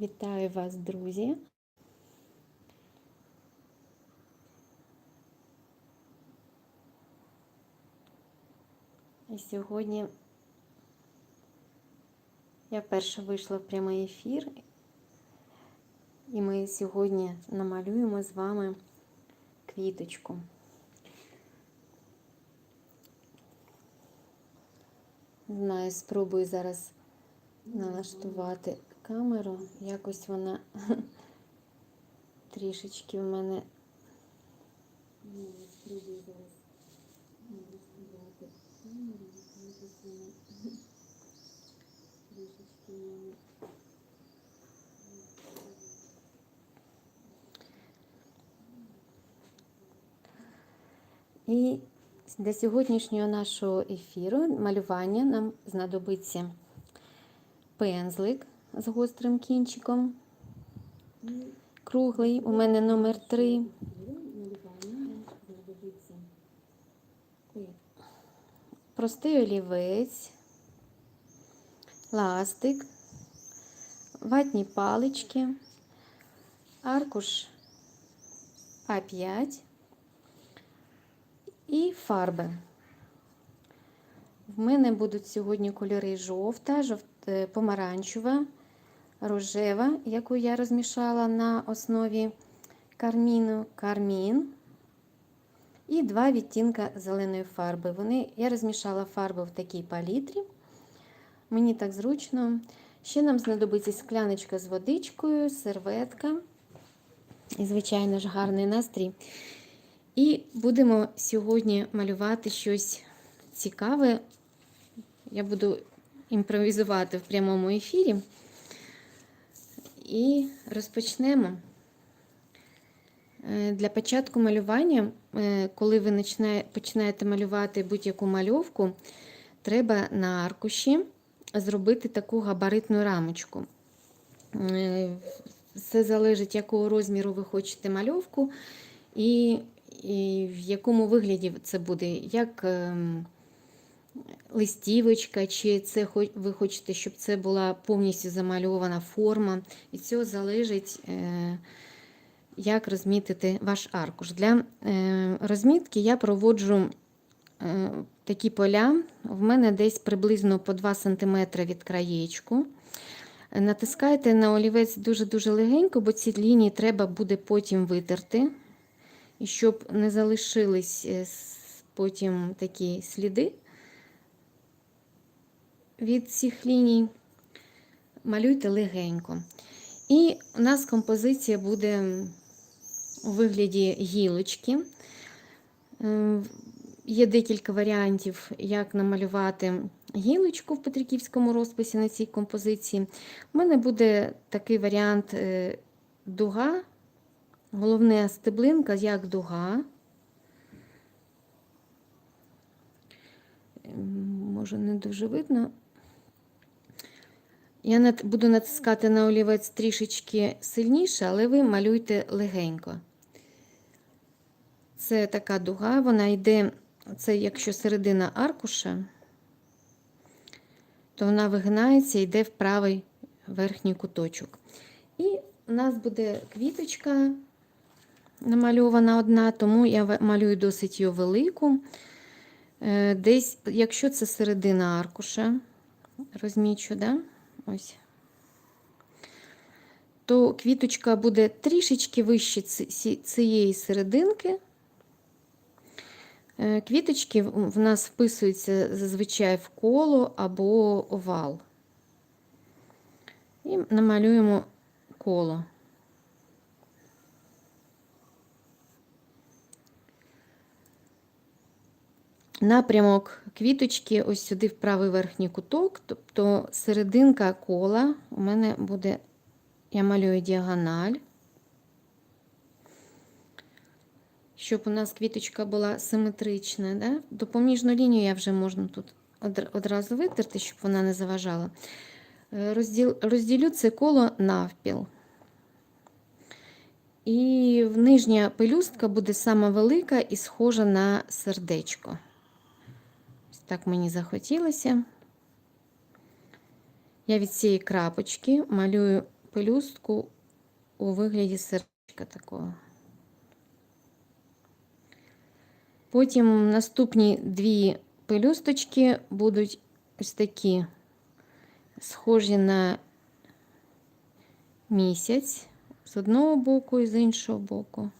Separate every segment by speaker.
Speaker 1: Вітаю вас, друзі! І сьогодні я вперше вийшла в прямий ефір, і ми сьогодні намалюємо з вами квіточку. Знаю, спробую зараз налаштувати камеру. Якось вона трішечки в мене. І для сьогоднішнього нашого ефіру малювання нам знадобиться пензлик з гострим кінчиком. Круглий, у мене номер 3. Простий олівець, ластик, ватні палички, аркуш А5 і фарби. В мене будуть сьогодні кольори жовта, жовт, е, помаранчева, рожева, яку я розмішала на основі карміну, кармін. І два відтінка зеленої фарби. Вони, Я розмішала фарби в такій палітрі. Мені так зручно. Ще нам знадобиться скляночка з водичкою, серветка. І, звичайно ж, гарний настрій. І будемо сьогодні малювати щось цікаве. Я буду імпровізувати в прямому ефірі. І розпочнемо. Е, Для початку малювання, е, коли ви починаєте малювати будь-яку мальовку, треба на аркуші зробити таку габаритну рамочку. Е, Все залежить, якого розміру ви хочете мальовку, і, і в якому вигляді це буде. як ем, листівочка, чи це ви хочете, щоб це була повністю замальована форма. І цього залежить, як розмітити ваш аркуш. Для е, розмітки я проводжу е, такі поля, в мене десь приблизно по 2 см від краєчку. Натискайте на олівець дуже-дуже легенько, бо ці лінії треба буде потім витерти. І щоб не залишились е, потім такі сліди від цих ліній, малюйте легенько. І у нас композиція буде у вигляді гілочки. Є декілька варіантів, як намалювати гілочку в Петриківському розписі на цій композиції. У мене буде такий варіант е, дуга, головне стеблинка як дуга. Може, не дуже видно. Я буду натискати на олівець трішечки сильніше, але ви малюйте легенько. Це така дуга, вона йде, це якщо середина аркуша, то вона вигинається і йде в правий верхній куточок. І у нас буде квіточка намальована одна, тому я малюю досить її велику. Е, десь, якщо це середина аркуша, розмічу, да? Ось, то квіточка буде трішечки вище цієї серединки. Е, квіточки в нас вписуються зазвичай в коло або овал. І намалюємо коло. Напрямок квіточки ось сюди в правий верхній куток, тобто серединка кола у мене буде, я малюю діагональ. щоб у нас квіточка була симетрична. Да? Допоміжну лінію я вже можна тут одразу витерти, щоб вона не заважала. Е, розділ, розділю це коло навпіл. І нижня пелюстка буде сама велика і схожа на сердечко. Так мені захотілося. Я від цієї крапочки малюю пелюстку у вигляді сердечка такого. Потім наступні дві пелюсточки будуть ось такі схожі на місяць з одного боку і з іншого боку.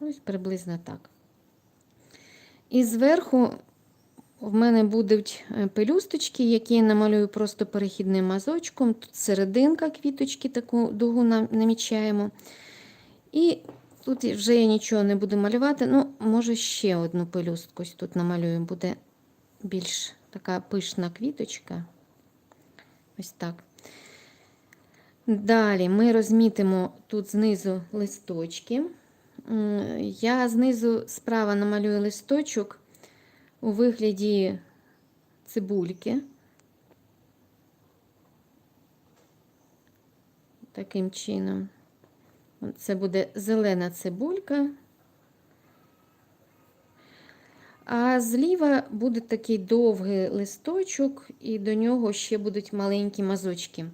Speaker 1: Ось приблизно так. І зверху в мене будуть е, пелюсточки, які я намалюю просто перехідним мазочком. Тут серединка квіточки, таку дугу намічаємо. І тут вже я нічого не буду малювати. Ну, може, ще одну пелюстку тут намалюю. Буде більш така пишна квіточка. Ось так. Далі ми розмітимо тут знизу листочки. Я знизу справа намалюю листочок у вигляді цибульки. Таким чином. Це буде зелена цибулька. А зліва буде такий довгий листочок, і до нього ще будуть маленькі мазочки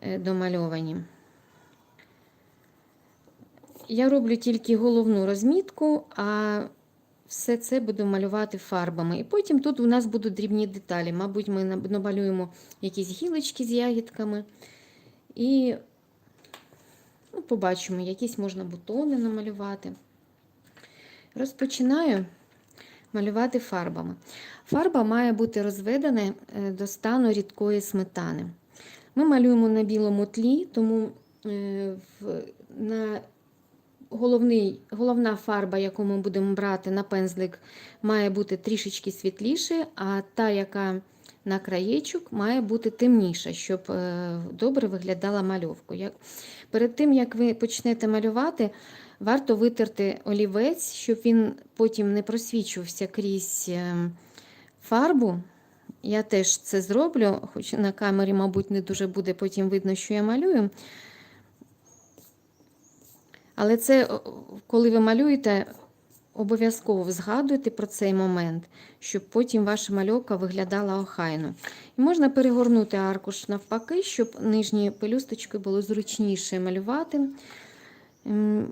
Speaker 1: е, домальовані. Я роблю тільки головну розмітку, а все це буду малювати фарбами. І потім тут у нас будуть дрібні деталі. Мабуть, ми намалюємо якісь гілочки з ягідками. І ну, побачимо, якісь можна бутони намалювати. Розпочинаю малювати фарбами. Фарба має бути розведена е, до стану рідкої сметани. Ми малюємо на білому тлі, тому е, на головний, головна фарба, яку ми будемо брати на пензлик, має бути трішечки світліше, а та, яка на краєчок, має бути темніша, щоб е, добре виглядала мальовка. Як, перед тим, як ви почнете малювати, варто витерти олівець, щоб він потім не просвічувався крізь е, фарбу. Я теж це зроблю, хоч на камері, мабуть, не дуже буде потім видно, що я малюю. Але це, коли ви малюєте, обов'язково згадуйте про цей момент, щоб потім ваша мальовка виглядала охайно. І можна перегорнути аркуш навпаки, щоб нижні пелюсточки було зручніше малювати.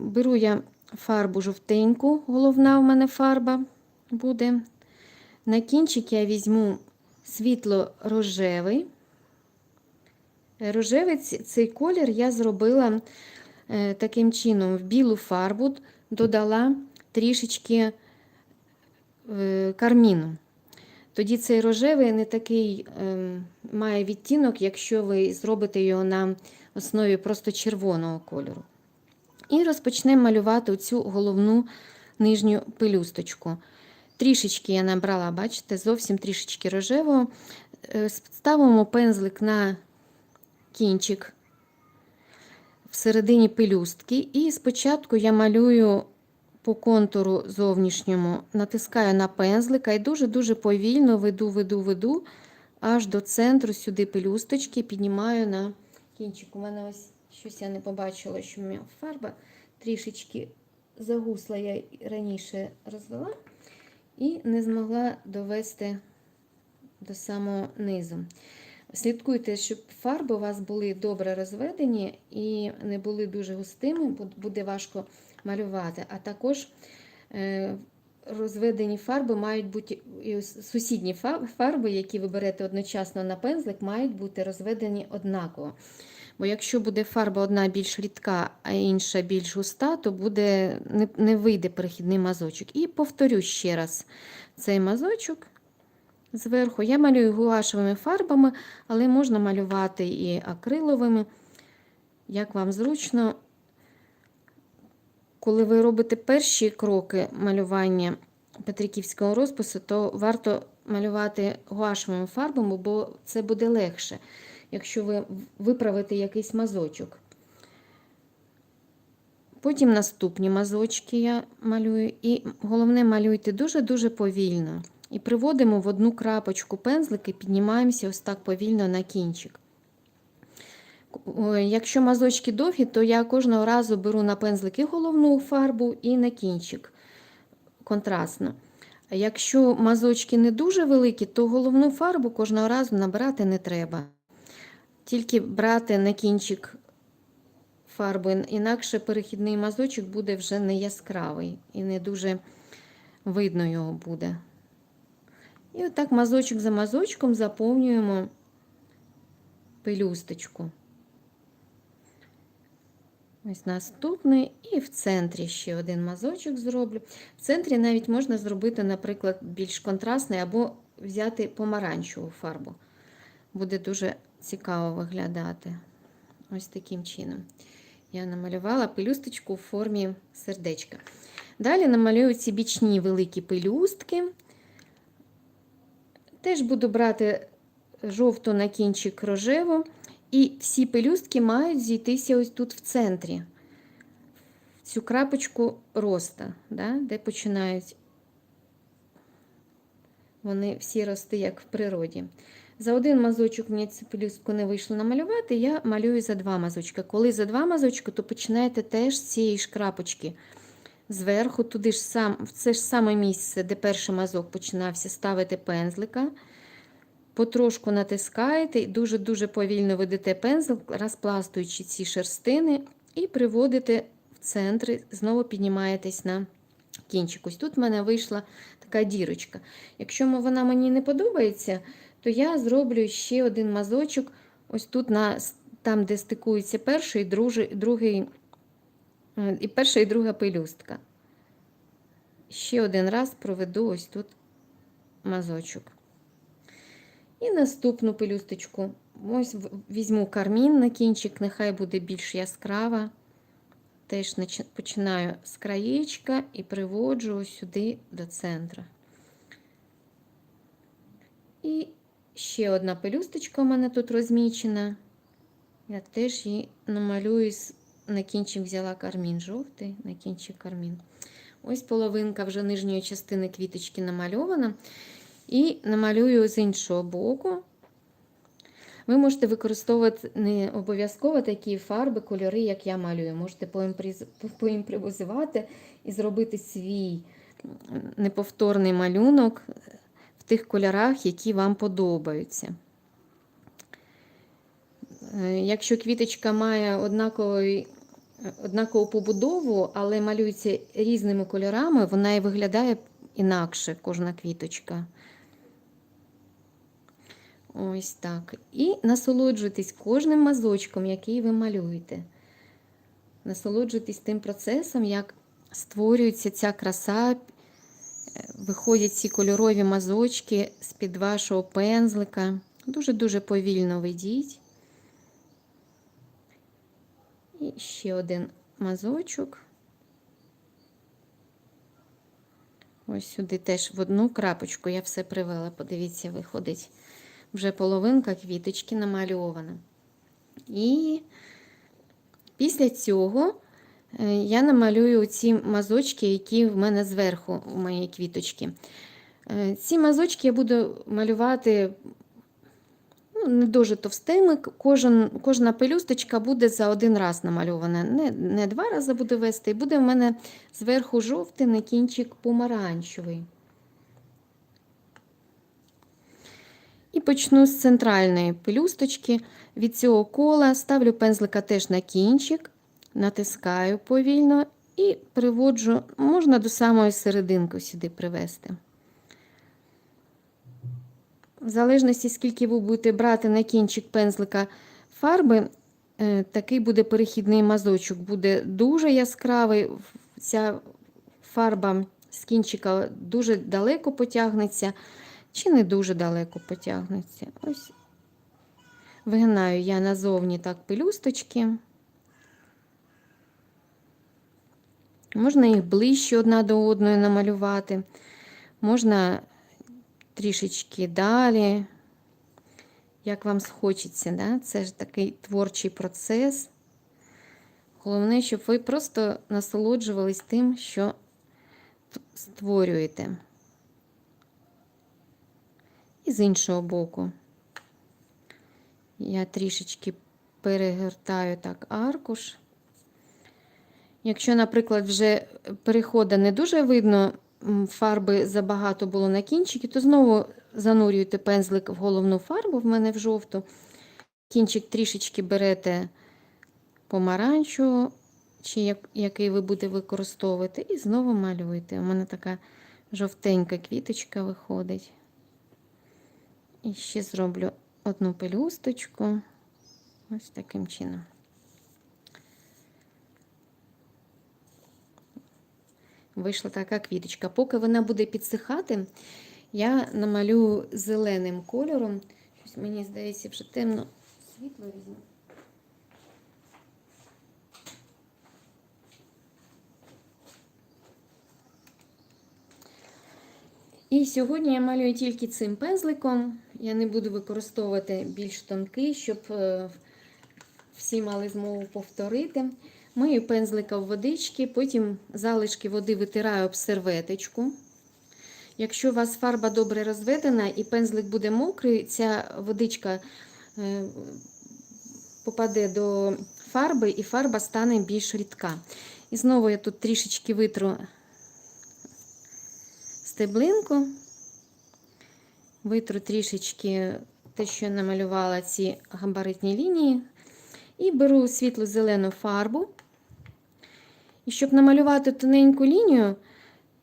Speaker 1: Беру я фарбу жовтеньку, головна в мене фарба буде. На кінчик я візьму світло-рожевий. Рожевий цей колір я зробила таким чином: в білу фарбу додала трішечки е, карміну. Тоді цей рожевий не такий е, має відтінок, якщо ви зробите його на основі просто червоного кольору. І розпочнемо малювати цю головну нижню пелюсточку. Трішечки я набрала, бачите, зовсім трішечки рожевого. Е, Ставимо пензлик на кінчик всередині пелюстки. І спочатку я малюю по контуру зовнішньому, натискаю на пензлика і дуже-дуже повільно веду, веду, веду аж до центру сюди пелюсточки, піднімаю на кінчик. У мене ось щось я не побачила, що в мене фарба трішечки загусла, я раніше розвела і не змогла довести до самого низу. Слідкуйте, щоб фарби у вас були добре розведені і не були дуже густими, буде важко малювати. А також е, розведені фарби мають бути і сусідні фарби, які ви берете одночасно на пензлик, мають бути розведені однаково. Бо якщо буде фарба одна більш рідка, а інша більш густа, то буде, не, не вийде перехідний мазочок. І повторю ще раз цей мазочок зверху. Я малюю гуашевими фарбами, але можна малювати і акриловими, як вам зручно. Коли ви робите перші кроки малювання петриківського розпису, то варто малювати гуашевими фарбами, бо це буде легше, якщо ви виправите якийсь мазочок. Потім наступні мазочки я малюю. І головне, малюйте дуже-дуже повільно. І приводимо в одну крапочку пензлики, піднімаємося ось так повільно на кінчик. Якщо мазочки довгі, то я кожного разу беру на пензлики головну фарбу і на кінчик контрастно. Якщо мазочки не дуже великі, то головну фарбу кожного разу набирати не треба. Тільки брати на кінчик фарби, інакше перехідний мазочок буде вже не яскравий і не дуже видно його буде. І отак мазочок за мазочком заповнюємо пелюсточку. Ось наступний, і в центрі ще один мазочок зроблю. В центрі навіть можна зробити, наприклад, більш контрастний або взяти помаранчеву фарбу. Буде дуже цікаво виглядати. Ось таким чином. Я намалювала пелюсточку в формі сердечка. Далі намалюю ці бічні великі пелюстки. Теж буду брати жовту на кінчик рожеву. І всі пелюстки мають зійтися ось тут в центрі, в цю крапочку роста, да, де починають вони всі рости, як в природі. За один мазочок мені цю пелюстку не вийшло намалювати, я малюю за два мазочки. Коли за два мазочки, то починаєте теж з цієї ж крапочки. Зверху, туди ж сам, в це ж саме місце, де перший мазок починався, ставити пензлика. Потрошку натискаєте і дуже-дуже повільно ведете пензлик, розпластуючи ці шерстини, і приводите в центр, знову піднімаєтесь на кінчик. Ось тут в мене вийшла така дірочка. Якщо вона мені не подобається, то я зроблю ще один мазочок, ось тут, на, там, де стикується перший, другий, другий, і перша і друга пелюстка. Ще один раз проведу ось тут мазочок. І наступну пелюсточку. Ось візьму кармін на кінчик, нехай буде більш яскрава. Теж починаю з краєчка і приводжу ось сюди до центру. І ще одна пелюсточка у мене тут розмічена. Я теж її намалюю, на кінчик взяла кармін жовтий, на кінчик кармін. Ось половинка вже нижньої частини квіточки намальована. І намалюю з іншого боку. Ви можете використовувати не обов'язково такі фарби, кольори, як я малюю. Можете поімпровізувати і зробити свій неповторний малюнок в тих кольорах, які вам подобаються. Якщо квіточка має однаковий, однакову побудову, але малюється різними кольорами, вона і виглядає інакше кожна квіточка. Ось так. І насолоджуйтесь кожним мазочком, який ви малюєте. Насолоджуйтесь тим процесом, як створюється ця краса, виходять ці кольорові мазочки з-під вашого пензлика. Дуже-дуже повільно ведіть. І ще один мазочок. Ось сюди теж в одну крапочку я все привела. Подивіться, виходить вже половинка квіточки намальована. І після цього е, я намалюю ці мазочки, які в мене зверху у моєї квіточки. Е, ці мазочки я буду малювати не дуже товстими. Кожен, Кожна пелюсточка буде за один раз намальована. Не не два рази буде вести, і буде в мене зверху жовтий на кінчик помаранчевий. І почну з центральної пелюсточки. Від цього кола ставлю пензлика теж на кінчик, натискаю повільно і приводжу, можна до самої серединки сюди привести. В залежності, скільки ви будете брати на кінчик пензлика фарби, е, такий буде перехідний мазочок, буде дуже яскравий. Ця фарба з кінчика дуже далеко потягнеться чи не дуже далеко потягнеться. Ось вигинаю я назовні так пелюсточки. Можна їх ближче одна до одної намалювати, можна трішечки далі, як вам схочеться. Да? Це ж такий творчий процес. Головне, щоб ви просто насолоджувались тим, що створюєте. І з іншого боку я трішечки перегортаю так аркуш. Якщо, наприклад, вже переходу не дуже видно фарби забагато було на кінчики, то знову занурюєте пензлик в головну фарбу, в мене в жовту. Кінчик трішечки берете помаранчу, чи як, який ви будете використовувати, і знову малюєте. У мене така жовтенька квіточка виходить. І ще зроблю одну пелюсточку. Ось таким чином. Вийшла така квіточка. Поки вона буде підсихати, я намалюю зеленим кольором. Щось мені здається, вже темно світло візьму. І сьогодні я малюю тільки цим пензликом. Я не буду використовувати більш тонкий, щоб е, всі мали змогу повторити. Мию пензлика в водички, потім залишки води витираю об серветочку. Якщо у вас фарба добре розведена і пензлик буде мокрий, ця водичка е, попаде до фарби і фарба стане більш рідка. І знову я тут трішечки витру стеблинку, витру трішечки те, що я намалювала ці габаритні лінії, і беру світло-зелену фарбу. І щоб намалювати тоненьку лінію,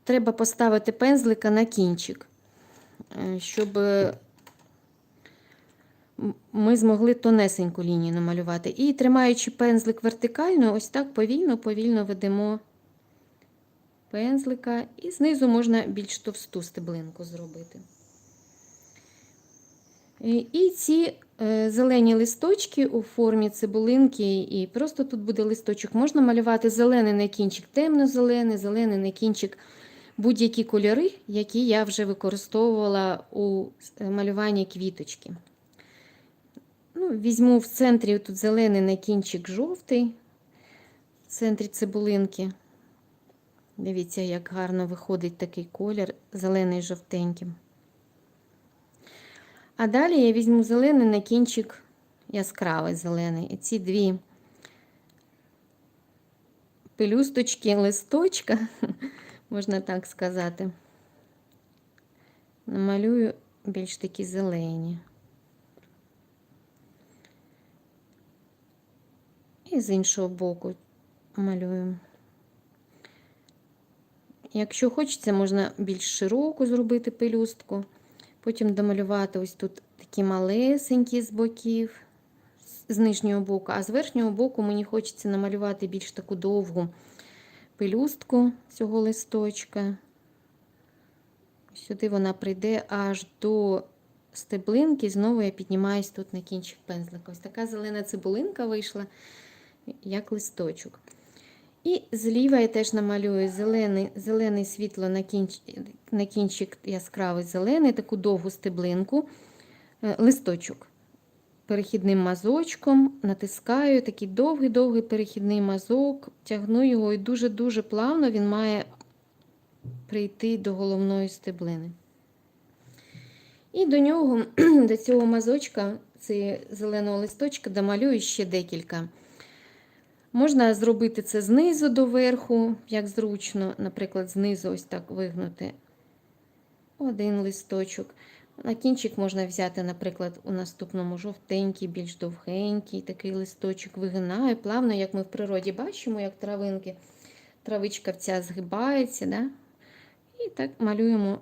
Speaker 1: треба поставити пензлика на кінчик, е, щоб е, ми змогли тонесеньку лінію намалювати. І тримаючи пензлик вертикально, ось так повільно-повільно ведемо пензлика, і знизу можна більш товсту стеблинку зробити. І і ці е, зелені листочки у формі цибулинки, і просто тут буде листочок. Можна малювати зелений на кінчик, темно-зелений, зелений на кінчик, будь-які кольори, які я вже використовувала у е, малюванні квіточки. Ну, Візьму в центрі тут зелений на кінчик жовтий, в центрі цибулинки. Дивіться, як гарно виходить такий колір, зелений жовтеньким. А далі я візьму зелений на кінчик яскравий зелений. І ці дві пелюсточки листочка, можна так сказати, намалюю більш такі зелені. І з іншого боку малюю. Якщо хочеться, можна більш широку зробити пелюстку. Потім домалювати ось тут такі малесенькі з боків, з нижнього боку, а з верхнього боку мені хочеться намалювати більш таку довгу пелюстку цього листочка. Сюди вона прийде аж до стеблинки, знову я піднімаюсь тут на кінчик пензлика. Ось така зелена цибулинка вийшла, як листочок. І зліва я теж намалюю зелений, зелений світло на, кінч, на кінчик яскравий зелений, таку довгу стеблинку, е, листочок. Перехідним мазочком натискаю такий довгий-довгий перехідний мазок, тягну його і дуже-дуже плавно він має прийти до головної стеблини. І до нього, до цього мазочка, цього зеленого листочка, домалюю ще декілька. Можна зробити це знизу до верху, як зручно, наприклад, знизу ось так вигнути один листочок. На кінчик можна взяти, наприклад, у наступному жовтенький, більш довгенький такий листочок вигинаю плавно, як ми в природі бачимо, як травинки, травичка ця згибається. Да? І так малюємо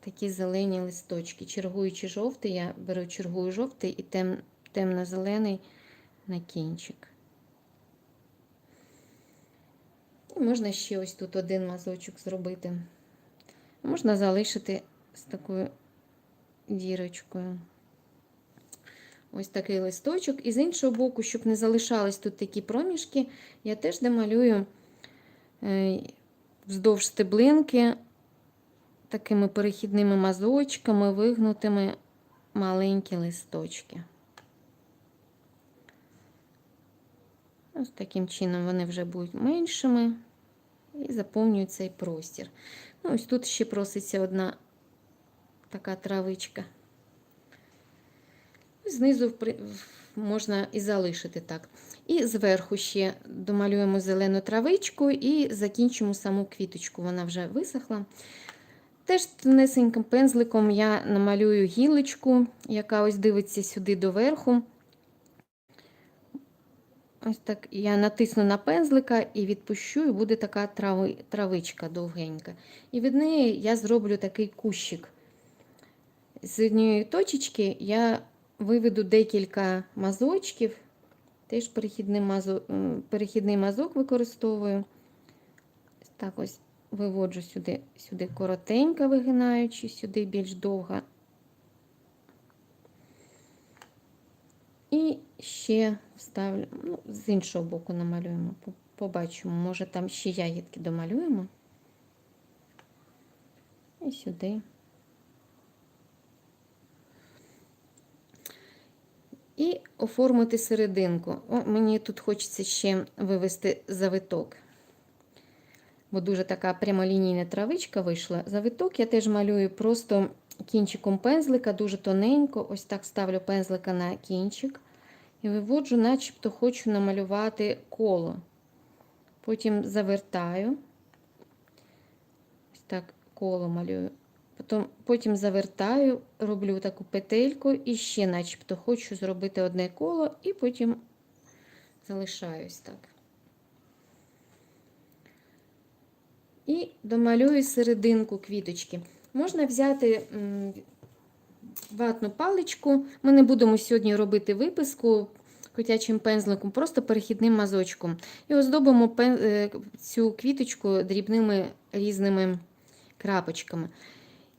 Speaker 1: такі зелені листочки. Чергуючи жовтий, я беру чергую жовтий і тем, темно-зелений на кінчик. І можна ще ось тут один мазочок зробити. Можна залишити з такою дірочкою. Ось такий листочок. І з іншого боку, щоб не залишались тут такі проміжки, я теж домалюю е, вздовж стеблинки такими перехідними мазочками, вигнутими маленькі листочки. Ось таким чином вони вже будуть меншими і заповнюють цей простір. Ну, Ось тут ще проситься одна така травичка. Знизу можна і залишити так. І зверху ще домалюємо зелену травичку і закінчимо саму квіточку. Вона вже висохла. Теж тонесеньким пензликом я намалюю гілочку, яка ось дивиться сюди доверху. Ось так я натисну на пензлика і відпущу, і буде така трави, травичка довгенька. І від неї я зроблю такий кущик. З однієї точечки я виведу декілька мазочків, теж перехідний, мазо, перехідний мазок використовую. Так ось виводжу сюди, сюди коротенько вигинаючи, сюди більш довга. І ще вставлю, ну, з іншого боку намалюємо, побачимо, може там ще ягідки домалюємо. І сюди. І оформити серединку. О, мені тут хочеться ще вивести завиток. Бо дуже така прямолінійна травичка вийшла. Завиток я теж малюю просто кінчиком пензлика, дуже тоненько. Ось так ставлю пензлика на кінчик. І виводжу, начебто хочу намалювати коло. Потім завертаю. Ось так коло малюю. Потім, потім завертаю, роблю таку петельку і ще начебто хочу зробити одне коло, і потім залишаюсь так. І домалюю серединку квіточки. Можна взяти ватну паличку. Ми не будемо сьогодні робити виписку котячим пензликом, просто перехідним мазочком. І оздобимо е, цю квіточку дрібними різними крапочками.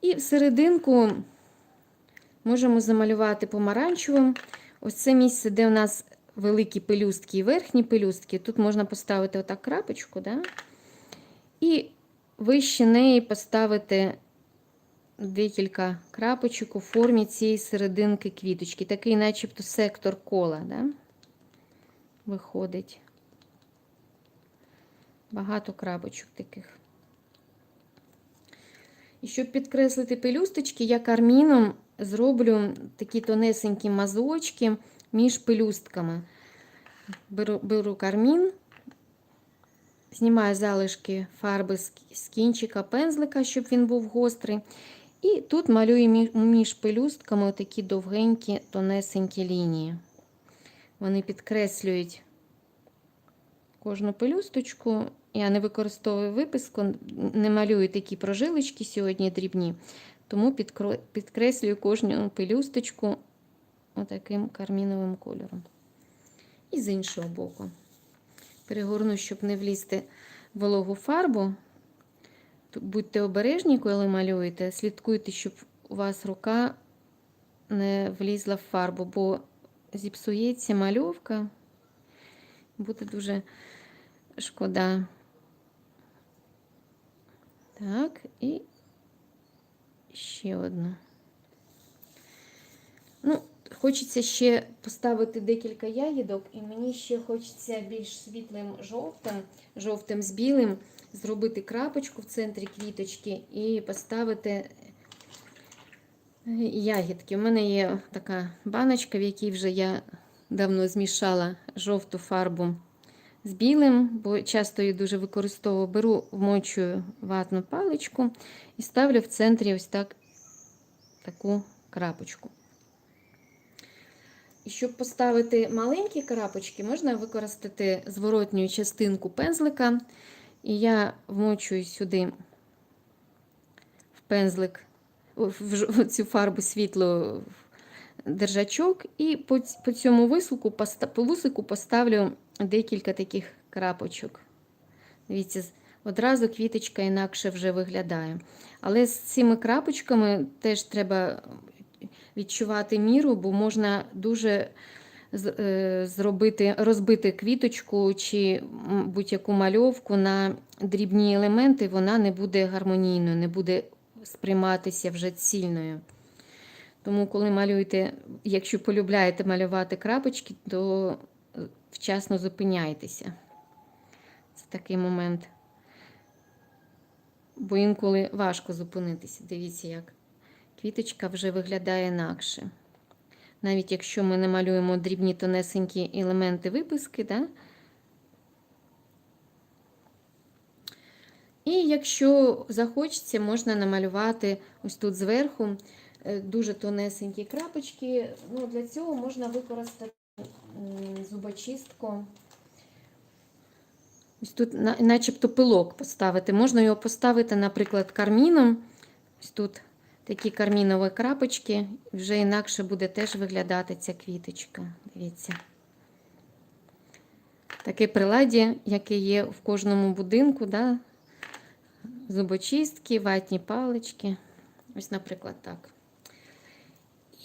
Speaker 1: І в серединку можемо замалювати помаранчевим. Ось це місце, де у нас великі пелюстки і верхні пелюстки. Тут можна поставити отак крапочку, да? і вище неї поставити декілька крапочок у формі цієї серединки квіточки. Такий, начебто, сектор кола, да? виходить. Багато крапочок таких. І щоб підкреслити пелюсточки, я карміном зроблю такі тонесенькі мазочки між пелюстками. Беру, беру кармін, знімаю залишки фарби з кінчика пензлика, щоб він був гострий. І тут малюю між пелюстками такі довгенькі, тонесенькі лінії. Вони підкреслюють кожну пелюсточку. Я не використовую виписку, не малюю такі прожилочки сьогодні дрібні, тому підкреслюю кожну пелюсточку отаким карміновим кольором. І з іншого боку. Перегорну, щоб не влізти вологу фарбу. Будьте обережні, коли малюєте, слідкуйте, щоб у вас рука не влізла в фарбу, бо зіпсується мальовка, буде дуже шкода. Так, і ще одну. Ну, хочеться ще поставити декілька ягідок, і мені ще хочеться більш світлим жовтим, жовтим з білим, зробити крапочку в центрі квіточки і поставити е, ягідки. У мене є така баночка, в якій вже я давно змішала жовту фарбу з білим, бо часто її дуже використовую. Беру, вмочую ватну паличку і ставлю в центрі ось так таку крапочку. І щоб поставити маленькі крапочки, можна використати зворотню частинку пензлика. І я вмочую сюди в пензлик, в цю фарбу світло держачок, і по, по цьому високу, по вусику поставлю декілька таких крапочок. Дивіться, одразу квіточка інакше вже виглядає. Але з цими крапочками теж треба відчувати міру, бо можна дуже зробити, розбити квіточку чи будь-яку мальовку на дрібні елементи, вона не буде гармонійною, не буде сприйматися вже цільною. Тому, коли малюєте, якщо полюбляєте малювати крапочки, то е, вчасно зупиняйтеся. Це такий момент. Бо інколи важко зупинитися. Дивіться, як квіточка вже виглядає інакше. Навіть якщо ми не малюємо дрібні тонесенькі елементи виписки. Да? І якщо захочеться, можна намалювати ось тут зверху е, дуже тонесенькі крапочки. Ну, Для цього можна використати зубочистку. Ось тут начебто пилок поставити. Можна його поставити, наприклад, карміном. Ось тут такі кармінові крапочки. Вже інакше буде теж виглядати ця квіточка. Дивіться. Таке приладдя, яке є в кожному будинку, да? зубочистки, ватні палички. Ось, наприклад, так.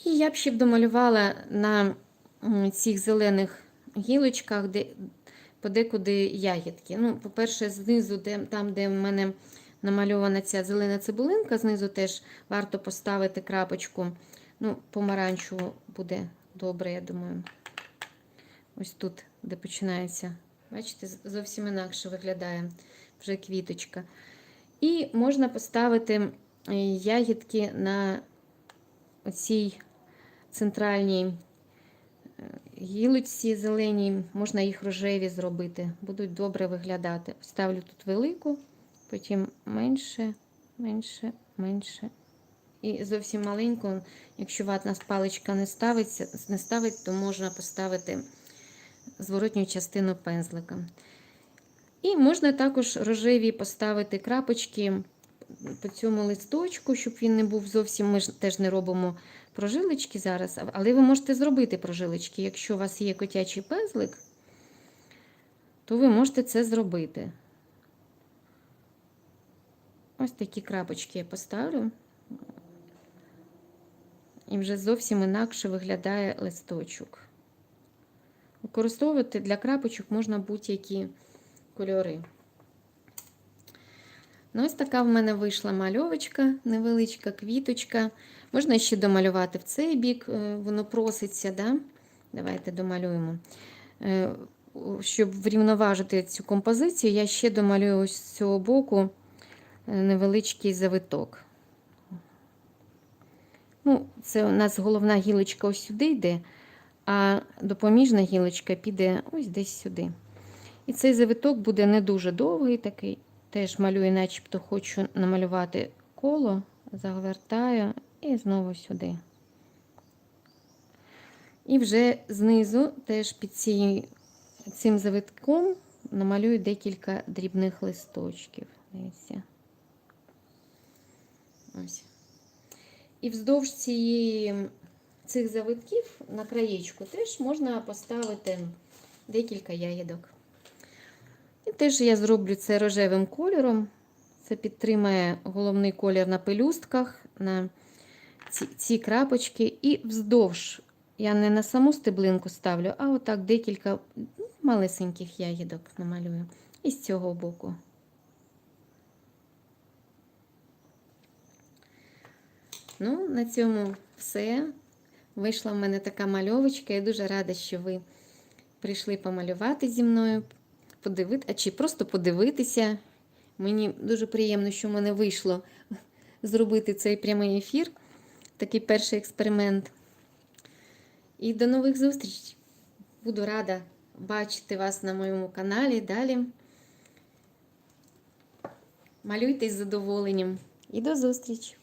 Speaker 1: І я б ще б домалювала на цих зелених гілочках, де подекуди ягідки. Ну, по-перше, знизу, де, там, де в мене намальована ця зелена цибулинка, знизу теж варто поставити крапочку. Ну, помаранчеву буде добре, я думаю. Ось тут, де починається. Бачите, зовсім інакше виглядає вже квіточка. І можна поставити е, ягідки на цій центральній е, гілочці зеленій, можна їх рожеві зробити, будуть добре виглядати. Ставлю тут велику, потім менше, менше, менше. І зовсім маленьку, якщо ватна паличка не ставиться, не ставить, то можна поставити зворотню частину пензлика. І можна також рожеві поставити крапочки по цьому листочку, щоб він не був зовсім. Ми ж теж не робимо прожилочки зараз, але ви можете зробити прожилочки. Якщо у вас є котячий пензлик, то ви можете це зробити. Ось такі крапочки я поставлю. І вже зовсім інакше виглядає листочок. Використовувати для крапочок можна будь-які кольори. Ну, ось така в мене вийшла мальовочка, невеличка квіточка. Можна ще домалювати в цей бік, е, воно проситься. Да? Давайте домалюємо. Е, Щоб врівноважити цю композицію, я ще домалюю ось з цього боку невеличкий завиток. Ну, Це у нас головна гілочка ось сюди йде, а допоміжна гілочка піде ось десь сюди. І цей завиток буде не дуже довгий такий. Теж малюю, начебто хочу намалювати коло, завертаю і знову сюди. І вже знизу, теж під цією, цим завитком, намалюю декілька дрібних листочків. Дивіться. Ось. І вздовж цієї, цих завитків на краєчку теж можна поставити декілька ягідок. І теж я зроблю це рожевим кольором. Це підтримає головний колір на пелюстках, на ці, ці крапочки. І вздовж я не на саму стеблинку ставлю, а отак декілька малесеньких ягідок намалюю. І з цього боку. Ну, на цьому все. Вийшла в мене така мальовочка. Я дуже рада, що ви прийшли помалювати зі мною подивити, а чи просто подивитися. Мені дуже приємно, що в мене вийшло зробити цей прямий ефір, такий перший експеримент. І до нових зустрічей. Буду рада бачити вас на моєму каналі далі. Малюйте з задоволенням. І до зустрічі!